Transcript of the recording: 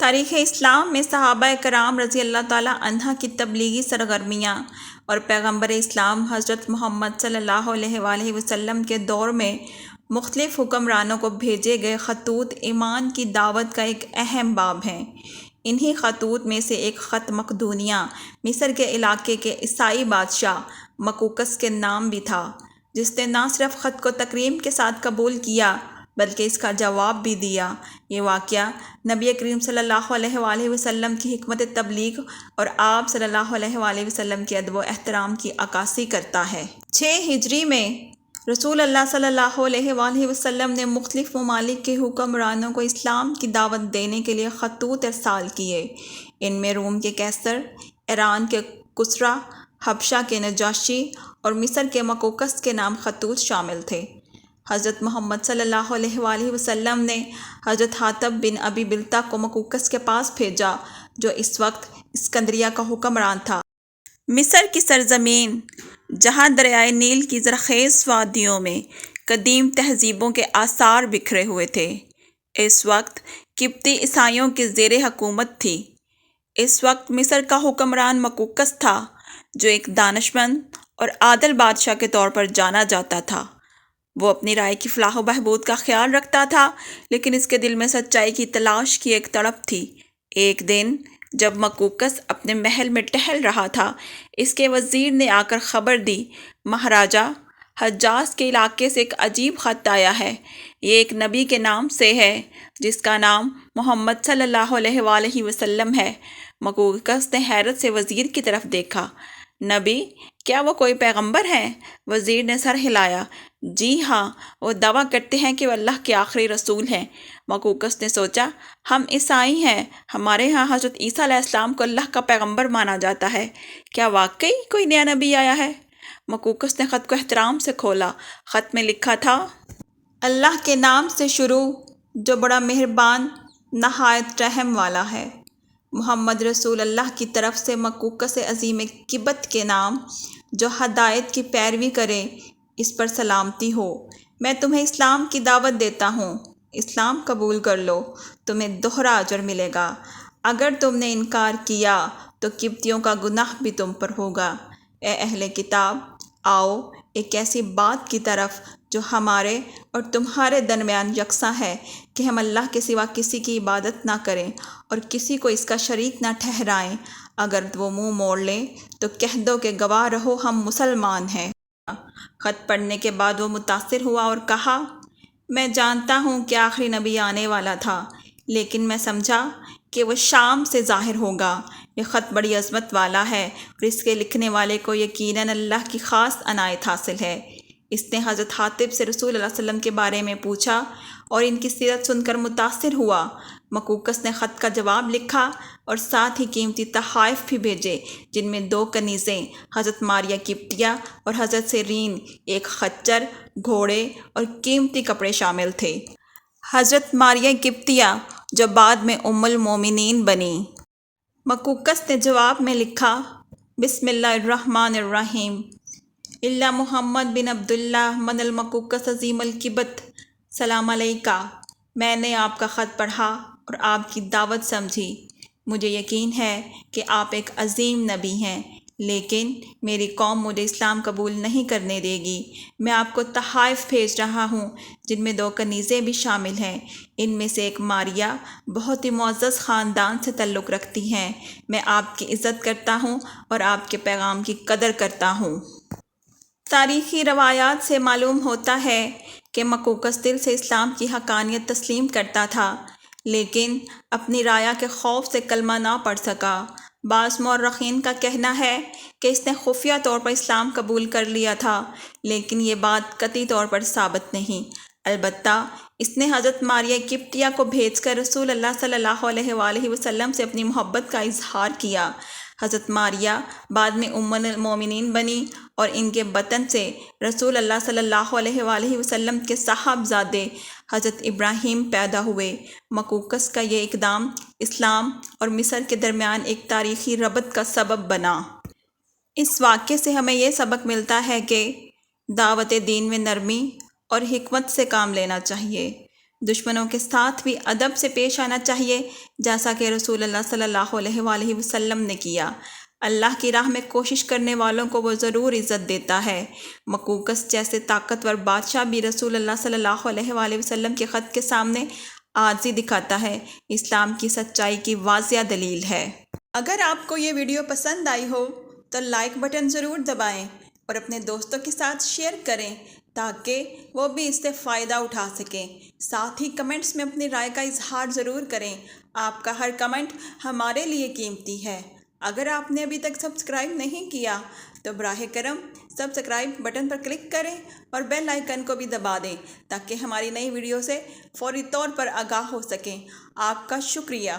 تاریخ اسلام میں صحابہ کرام رضی اللہ تعالیٰ عنہ کی تبلیغی سرگرمیاں اور پیغمبر اسلام حضرت محمد صلی اللہ علیہ وآلہ وسلم کے دور میں مختلف حکمرانوں کو بھیجے گئے خطوط ایمان کی دعوت کا ایک اہم باب ہیں۔ انہی خطوط میں سے ایک خط مقدونیہ مصر کے علاقے کے عیسائی بادشاہ مکوکس کے نام بھی تھا، جس نے نہ صرف خط کو تکریم کے ساتھ قبول کیا بلکہ اس کا جواب بھی دیا۔ یہ واقعہ نبی کریم صلی اللہ علیہ وآلہ وسلم کی حکمت تبلیغ اور آپ صلی اللہ علیہ وآلہ وسلم کے ادب و احترام کی عکاسی کرتا ہے۔ چھ ہجری میں رسول اللہ صلی اللہ علیہ وآلہ وسلم نے مختلف ممالک کے حکمرانوں کو اسلام کی دعوت دینے کے لیے خطوط ارسال کیے۔ ان میں روم کے کیسر، ایران کے کسرا، حبشہ کے نجاشی اور مصر کے مکوکس کے نام خطوط شامل تھے۔ حضرت محمد صلی اللہ علیہ وآلہ وسلم نے حضرت حاتب بن ابی بلتا کو مکوکس کے پاس بھیجا، جو اس وقت اسکندریہ کا حکمران تھا۔ مصر کی سرزمین، جہاں دریائے نیل کی زرخیز وادیوں میں قدیم تہذیبوں کے آثار بکھرے ہوئے تھے۔ اس وقت قبطی عیسائیوں کی زیر حکومت تھی۔ اس وقت مصر کا حکمران مکوکس تھا، جو ایک دانشمند اور عادل بادشاہ کے طور پر جانا جاتا تھا۔ وہ اپنی رائے کی فلاح و بہبود کا خیال رکھتا تھا، لیکن اس کے دل میں سچائی کی تلاش کی ایک تڑپ تھی۔ ایک دن جب مکوکس اپنے محل میں ٹہل رہا تھا، اس کے وزیر نے آ کر خبر دی، مہاراجہ، حجاز کے علاقے سے ایک عجیب خط آیا ہے۔ یہ ایک نبی کے نام سے ہے، جس کا نام محمد صلی اللہ علیہ وآلہ وسلم ہے۔ مکوکس نے حیرت سے وزیر کی طرف دیکھا۔ نبی کیا وہ کوئی پیغمبر ہے وزیر نے سر ہلایا۔ جی ہاں وہ دعویٰ کرتے ہیں کہ وہ اللہ کے آخری رسول ہیں۔ مکوکس نے سوچا، ہم عیسائی ہیں، ہمارے ہاں حضرت عیسیٰ علیہ السلام کو اللہ کا پیغمبر مانا جاتا ہے۔ کیا واقعی کوئی نیا نبی آیا ہے؟ مکوکس نے خط کو احترام سے کھولا۔ خط میں لکھا تھا، اللہ کے نام سے شروع، جو بڑا مہربان، نہایت رحم والا ہے۔ محمد رسول اللہ کی طرف سے مکوکس عظیم کبت کے نام جو ہدایت کی پیروی کرے اس پر سلامتی ہو۔ میں تمہیں اسلام کی دعوت دیتا ہوں۔ اسلام قبول کر لو، تمہیں دوہرا اجر ملے گا۔ اگر تم نے انکار کیا، تو کبتیوں کا گناہ بھی تم پر ہوگا۔ اے اہل کتاب، آؤ ایک ایسی بات کی طرف جو ہمارے اور تمہارے درمیان یکساں ہے کہ ہم اللہ کے سوا کسی کی عبادت نہ کریں اور کسی کو اس کا شریک نہ ٹھہرائیں۔ اگر وہ منہ موڑ لیں تو کہہ دو کہ گواہ رہو، ہم مسلمان ہیں۔ خط پڑھنے کے بعد وہ متاثر ہوا اور کہا، میں جانتا ہوں کہ آخری نبی آنے والا تھا، لیکن میں سمجھا کہ وہ شام سے ظاہر ہوگا۔ یہ خط بڑی عظمت والا ہے اور اس کے لکھنے والے کو یقیناً اللہ کی خاص عنایت حاصل ہے۔ اس نے حضرت حاطب سے رسول اللہ علیہ وسلم کے بارے میں پوچھا اور ان کی سیرت سن کر متاثر ہوا۔ مکوکس نے خط کا جواب لکھا اور ساتھ ہی قیمتی تحائف بھی بھیجے، جن میں دو کنیزیں، حضرت ماریہ کپٹیا اور حضرت سرین ایک خچر، گھوڑے اور قیمتی کپڑے شامل تھے۔ حضرت ماریہ کپتیا جو بعد میں ام المومنین بنی مکوکس نے جواب میں لکھا، بسم اللہ الرحمن الرحیم۔ اللہ محمد بن عبداللہ من المکوکس عظیم القبت سلام علیکہ، میں نے آپ کا خط پڑھا۔ اور آپ کی دعوت سمجھی۔ مجھے یقین ہے کہ آپ ایک عظیم نبی ہیں، لیکن میری قوم مجھے اسلام قبول نہیں کرنے دے گی۔ میں آپ کو تحائف بھیج رہا ہوں، جن میں دو کنیزیں بھی شامل ہیں۔ ان میں سے ایک ماریا بہت ہی معزز خاندان سے تعلق رکھتی ہیں۔ میں آپ کی عزت کرتا ہوں اور آپ کے پیغام کی قدر کرتا ہوں۔ تاریخی روایات سے معلوم ہوتا ہے کہ مکوکس دل سے اسلام کی حقانیت تسلیم کرتا تھا۔ لیکن اپنی رایا کے خوف سے کلمہ نہ پڑھ سکا۔ بعض مورخین کا کہنا ہے کہ اس نے خفیہ طور پر اسلام قبول کر لیا تھا، لیکن یہ بات قطعی طور پر ثابت نہیں۔ البتہ اس نے حضرت ماریہ کپٹیا کو بھیج کر رسول اللہ صلی اللہ علیہ وآلہ وسلم سے اپنی محبت کا اظہار کیا۔ حضرت ماریہ بعد میں ام المومنین بنی اور ان کے بطن سے رسول اللہ صلی اللہ علیہ وآلہ وسلم کے صاحبزادے حضرت ابراہیم پیدا ہوئے۔ مکوکس کا یہ اقدام اسلام اور مصر کے درمیان ایک تاریخی ربط کا سبب بنا۔ اس واقعے سے ہمیں یہ سبق ملتا ہے کہ دعوت دین میں نرمی اور حکمت سے کام لینا چاہیے۔ دشمنوں کے ساتھ بھی ادب سے پیش آنا چاہیے، جیسا کہ رسول اللہ صلی اللہ علیہ وآلہ وسلم نے کیا۔ اللہ کی راہ میں کوشش کرنے والوں کو وہ ضرور عزت دیتا ہے۔ مکوکس جیسے طاقتور بادشاہ بھی رسول اللہ صلی اللہ علیہ وآلہ وسلم کے خط کے سامنے عاجزی دکھاتا ہے۔ اسلام کی سچائی کی واضح دلیل ہے۔ اگر آپ کو یہ ویڈیو پسند آئی ہو تو لائک بٹن ضرور دبائیں اور اپنے دوستوں کے ساتھ شیئر کریں تاکہ وہ بھی اس سے فائدہ اٹھا سکیں۔ ساتھ ہی کمنٹس میں اپنی رائے کا اظہار ضرور کریں۔ آپ کا ہر کمنٹ ہمارے لیے قیمتی ہے۔ اگر آپ نے ابھی تک سبسکرائب نہیں کیا تو براہ کرم سبسکرائب بٹن پر کلک کریں اور بیل آئیکن کو بھی دبا دیں تاکہ ہماری نئی ویڈیو سے فوری طور پر آگاہ ہو سکیں۔ آپ کا شکریہ۔